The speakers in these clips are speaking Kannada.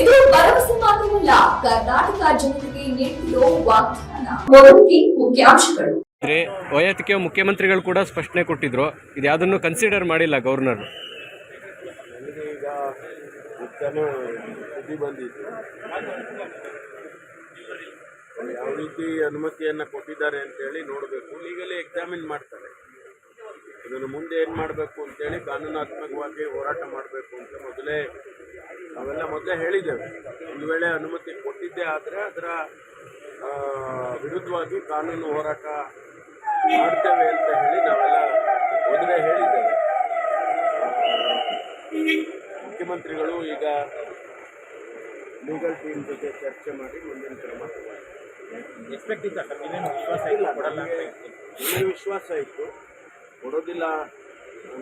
ಇದು ಭರವಸೆ ಮಾತ್ರವಲ್ಲ ಕರ್ನಾಟಕ ಜನತೆಗೆ ನೀಡಿರೋ ವಾಗ್ದಾನ. ಮೊದಲಿಗೆ ಮುಖ್ಯಾಂಶಗಳು. ಇದ್ರೆ ವೈಯಕ್ತಿಕ ಮುಖ್ಯಮಂತ್ರಿಗಳು ಕೂಡ ಸ್ಪಷ್ಟನೆ ಕೊಟ್ಟಿದ್ರು. ಇದು ಯಾವುದನ್ನು ಕನ್ಸಿಡರ್ ಮಾಡಿಲ್ಲ ಗವರ್ನರ್ ನನಗೆ ಈಗ ಉತ್ತಮ ಸುದ್ದಿ ಬಂದಿತ್ತು ಯಾವ ರೀತಿ ಅನುಮತಿಯನ್ನು ಕೊಟ್ಟಿದ್ದಾರೆ. ಅಂತೇಳಿ ನೋಡಬೇಕು ಲೀಗಲಿ ಎಕ್ಸಾಮಿನ್ ಮಾಡ್ತಾರೆ ಇದನ್ನು ಮುಂದೆ ಏನು ಮಾಡಬೇಕು ಅಂತೇಳಿ ಕಾನೂನಾತ್ಮಕವಾಗಿ ಹೋರಾಟ ಮಾಡಬೇಕು ಅಂತ ಮೊದಲೇ ನಾವೆಲ್ಲ ಮೊದಲೇ ಹೇಳಿದ್ದೇವೆ. ಒಂದು ವೇಳೆ ಅನುಮತಿ ಕೊಟ್ಟಿದ್ದೇ ಆದರೆ ಅದರ ವಿರುದ್ಧವಾಗಿ ಕಾನೂನು ಹೋರಾಟ ಮಾಡ್ತೇವೆ ಅಂತ ಹೇಳಿ ನಾವೆಲ್ಲ ಮೊದಲೇ ಹೇಳಿದ್ದೇವೆ. ಮುಖ್ಯಮಂತ್ರಿಗಳು ಈಗ ಲೀಗಲ್ ಟೀಮ್ ಜೊತೆ ಚರ್ಚೆ ಮಾಡಿ ಮುಂದಿನ ಕ್ರಮ ಎಕ್ಸ್ಪೆಕ್ಟ್ ಸರ್? ವಿಶ್ವಾಸ ಇಲ್ಲ ಕೊಡಲ್ಲ ವಿಶ್ವಾಸ ಇತ್ತು. ಕೊಡೋದಿಲ್ಲ.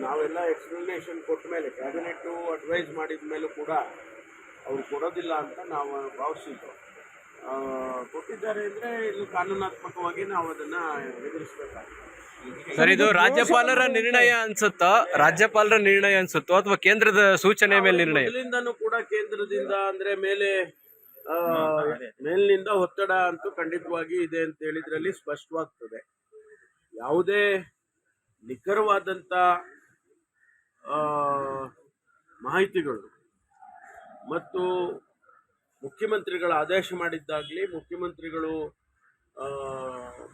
ನಾವೆಲ್ಲ ಎಕ್ಸ್ಪ್ಲನೇಷನ್ ಕೊಟ್ಟ ಮೇಲೆ ಕ್ಯಾಬಿನೆಟ್ಟು ಅಡ್ವೈಸ್ ಮಾಡಿದ ಮೇಲೂ ಕೂಡ ಅವ್ರು ಕೊಡೋದಿಲ್ಲ ಅಂತ ನಾವು ಭಾವಿಸಿದ್ದು. ಕೊಟ್ಟಿದ್ದಾರೆ ಅಂದರೆ ಇಲ್ಲಿ ಕಾನೂನಾತ್ಮಕವಾಗಿ ನಾವು ಅದನ್ನು ಎದುರಿಸಬೇಕಾಗ್ತದೆ. ಸರ್ ಇದು ರಾಜ್ಯಪಾಲರ ನಿರ್ಣಯ ಅನ್ಸುತ್ತೋ ರಾಜ್ಯಪಾಲರ ನಿರ್ಣಯ ಅನ್ಸುತ್ತೋ ಅಥವಾ ಕೇಂದ್ರದ ಸೂಚನೆ ಮೇಲೆ ನಿರ್ಣಯ? ಕೂಡ ಕೇಂದ್ರದಿಂದ ಅಂದ್ರೆ ಮೇಲೆ ಮೇಲಿನಿಂದ ಒತ್ತಡ ಅಂತೂ ಖಂಡಿತವಾಗಿ ಇದೆ ಅಂತ ಹೇಳಿದ್ರಲ್ಲಿ ಸ್ಪಷ್ಟವಾಗ್ತದೆ. ಯಾವುದೇ ನಿಖರವಾದಂಥ ಮಾಹಿತಿಗಳು. ಮತ್ತು ಮುಖ್ಯಮಂತ್ರಿಗಳ ಆದೇಶ ಮಾಡಿದ್ದಾಗಲಿ, ಮುಖ್ಯಮಂತ್ರಿಗಳು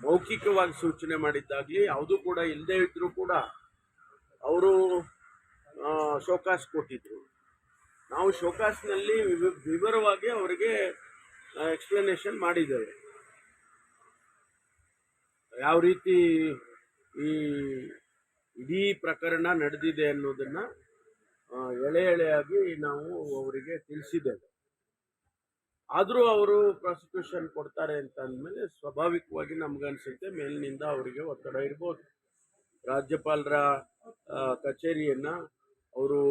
ಮೌಖಿಕವಾಗಿ ಸೂಚನೆ ಮಾಡಿದ್ದಾಗಲಿ, ಯಾವುದೂ ಕೂಡ ಇಲ್ಲದೇ ಇದ್ದರೂ ಕೂಡ ಅವರು ಶೋಕಾಸ್ ಕೊಟ್ಟಿದ್ದರು ನಾವು ಶೋಕಾಸ್ನಲ್ಲಿ ವಿವ- ವಿವರವಾಗಿ ಅವರಿಗೆ ಎಕ್ಸ್ಪ್ಲನೇಷನ್ ಮಾಡಿದ್ದೇವೆ. ಯಾವ ರೀತಿ ಈ ಇಡೀ ಪ್ರಕರಣ ನಡೆದಿದೆ ಅನ್ನೋದನ್ನು ಎಳೆ ಎಳೆಯಾಗಿ ನಾವು ಅವರಿಗೆ ತಿಳಿಸಿದ್ದೇವೆ. ಆದರೂ ಅವರು ಪ್ರಾಸಿಕ್ಯೂಷನ್ ಕೊಡ್ತಾರೆ ಅಂತ ಅಂದಮೇಲೆ ಸ್ವಾಭಾವಿಕವಾಗಿ ನಮ್ಗನ್ಸುತ್ತೆ, ಮೇಲಿನಿಂದ ಅವರಿಗೆ ಒತ್ತಡ ಇರ್ಬೋದು. ರಾಜ್ಯಪಾಲರ ಕಚೇರಿಯನ್ನ ಅವರು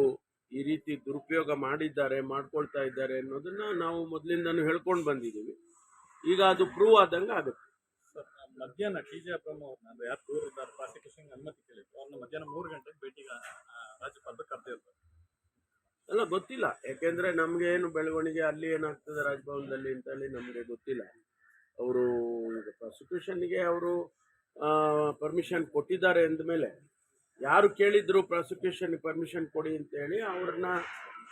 ಈ ರೀತಿ ದುರುಪಯೋಗ ಮಾಡಿದ್ದಾರೆ, ಮಾಡ್ಕೊಳ್ತಾ ಇದ್ದಾರೆ ಅನ್ನೋದನ್ನ ನಾವು ಮೊದಲಿಂದನೂ ಹೇಳ್ಕೊಂಡು ಬಂದಿದ್ದೀವಿ. ಈಗ ಅದು ಪ್ರೂವ್ ಆದಂಗೆ ಆಗುತ್ತೆ. ಮಧ್ಯಾಹ್ನ ಟಿ ಜೆ ಅಬ್ರಮ್ ಅವ್ರನ್ನ, ಅಂದ್ರೆ ಯಾರು ದೂರ ಇದ್ದಾರೆ ಪ್ರಾಸಿಕ್ಯೂಷನ್ ಅನುಮತಿ ಕೇಳಿದ್ರು. ಅವ್ರನ್ನ ಮಧ್ಯಾಹ್ನ ಮೂರು ಗಂಟೆಗೆ ಭೇಟಿಗೆ ರಾಜ್ಯಪಾಲ ರಾಜ್ಯಪಾಲರು ಕರೆದಿರ್ತಾರೆ ಅಲ್ಲ, ಗೊತ್ತಿಲ್ಲ. ಯಾಕೆಂದ್ರೆ ನಮ್ಗೆ ಏನು ಬೆಳವಣಿಗೆ ಅಲ್ಲಿ ಏನಾಗ್ತದೆ ರಾಜಭವನದಲ್ಲಿ ಅಂತೇಳಿ ನಮಗೆ ಗೊತ್ತಿಲ್ಲ. ಅವರು ಪ್ರಾಸಿಕ್ಯೂಷನ್ಗೆ ಅವರು ಪರ್ಮಿಷನ್ ಕೊಟ್ಟಿದ್ದಾರೆ ಅಂದಮೇಲೆ, ಯಾರು ಕೇಳಿದ್ರು ಪ್ರಾಸಿಕ್ಯೂಷನ್ ಪರ್ಮಿಷನ್ ಕೊಡಿ ಅಂತೇಳಿ ಅವ್ರನ್ನ,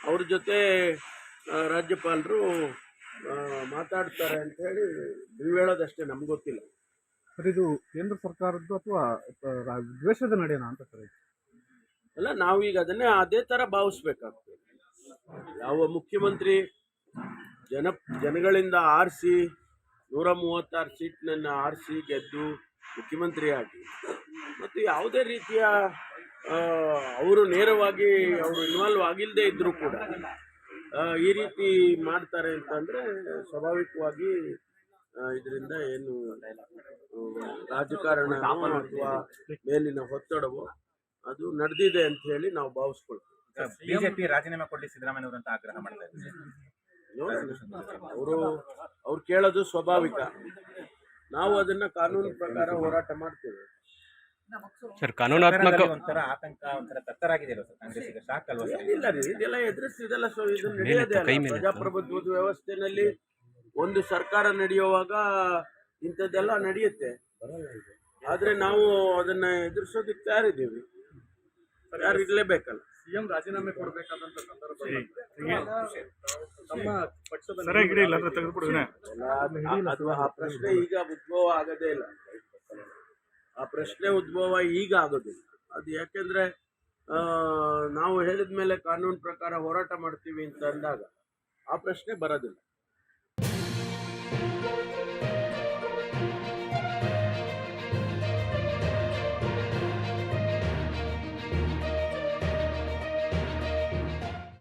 ಅವ್ರ ಜೊತೆ ರಾಜ್ಯಪಾಲರು ಮಾತಾಡ್ತಾರೆ ಅಂತೇಳಿ ನೀವು ಹೇಳೋದಷ್ಟೇ ನಮ್ಗೆ ಗೊತ್ತಿಲ್ಲ. ಸರ್ ಇದು ಕೇಂದ್ರ ಸರ್ಕಾರದ್ದು ಅಥವಾ ದ್ವೇಷದ ನಡೆಯೋಣ ಅಂತ ಸರ್ ಇದು? ಅಲ್ಲ, ನಾವೀಗ ಅದನ್ನೇ ಅದೇ ಥರ ಭಾವಿಸ್ಬೇಕಾಗ್ತದೆ ಯಾವ ಮುಖ್ಯಮಂತ್ರಿ ಜನ, ಜನಗಳಿಂದ ಆರಿಸಿ, ನೂರ ಮೂವತ್ತಾರು ಸೀಟ್ನನ್ನು ಆರಿಸಿ ಗೆದ್ದು ಮುಖ್ಯಮಂತ್ರಿಯಾಗಿ, ಮತ್ತು ಯಾವುದೇ ರೀತಿಯ ಅವರು ನೇರವಾಗಿ ಅವರು ಇನ್ವಾಲ್ವ್ ಆಗಿಲ್ಲದೆ ಇದ್ದರೂ ಕೂಡ ಈ ರೀತಿ ಮಾಡ್ತಾರೆ ಅಂತಂದರೆ ಸ್ವಾಭಾವಿಕವಾಗಿ ಇದರಿಂದ ಏನು ರಾಜಕಾರಣ ಅಥವಾ ಮೇಲಿನ ಒತ್ತಡವೋ ಅದು ನಡೆದಿದೆ ಅಂತ ಹೇಳಿ ನಾವು ಭಾವಿಸ್ಕೊಳ್ತೀವಿ. ಬಿಜೆಪಿ ರಾಜೀನಾಮೆ ಕೊಡ್ಲಿ ಸಿದ್ದರಾಮಯ್ಯ ಅವರು ಅಂತ ಆಗ್ರಹ ಮಾಡ್ತಾ ಇದ್ದಾರೆ. ಅವರು ಅವ್ರು ಕೇಳೋದು ಸ್ವಾಭಾವಿಕ. ನಾವು ಅದನ್ನ ಕಾನೂನು ಪ್ರಕಾರ ಹೋರಾಟ ಮಾಡ್ತೇವೆ. ಸರ್ ಕಾನೂನಾತ್ಮಕ ಒಂಥರ ಆತಂಕ ಒಂಥರ ತತ್ತರಾಗಿದೆ ಸರ್? ಕಾಂಗ್ರೆಸ್ ಈಗ ಶಾಕ್ ಅಲ್ವಾ ಏನಿಲ್ಲ ರೀ ಇದೆಲ್ಲ ಎದುರಿಸಿದೆಲ್ಲ. ಪ್ರಜಾಪ್ರಭುತ್ವದ ವ್ಯವಸ್ಥೆನಲ್ಲಿ ಒಂದು ಸರ್ಕಾರ ನಡೆಯುವಾಗ ಇಂಥದ್ದೆಲ್ಲ ನಡೆಯುತ್ತೆ. ಆದ್ರೆ ನಾವು ಅದನ್ನ ಎದುರಿಸೋದಕ್ಕೆ ತಯಾರಿದ್ದೀವಿ. ಯಾರು ಇರ್ಲೇಬೇಕಲ್ಲ ಸಿಎಂ ರಾಜೀನಾಮೆ ಕೊಡಬೇಕಾದಂತ ಸಂದರ್ಭ ನಮ್ಮ ಪಕ್ಷದ ಅದು ಆ ಪ್ರಶ್ನೆ ಈಗ ಉದ್ಭವ ಆಗದೇ ಇಲ್ಲ. ಆ ಪ್ರಶ್ನೆ ಉದ್ಭವ ಈಗ ಆಗೋದಿಲ್ಲ. ಅದು ಯಾಕೆಂದ್ರೆ ನಾವು ಹೇಳಿದ ಮೇಲೆ ಕಾನೂನು ಪ್ರಕಾರ ಹೋರಾಟ ಮಾಡ್ತೀವಿ ಅಂತ ಅಂದಾಗ ಆ ಪ್ರಶ್ನೆ ಬರೋದಿಲ್ಲ.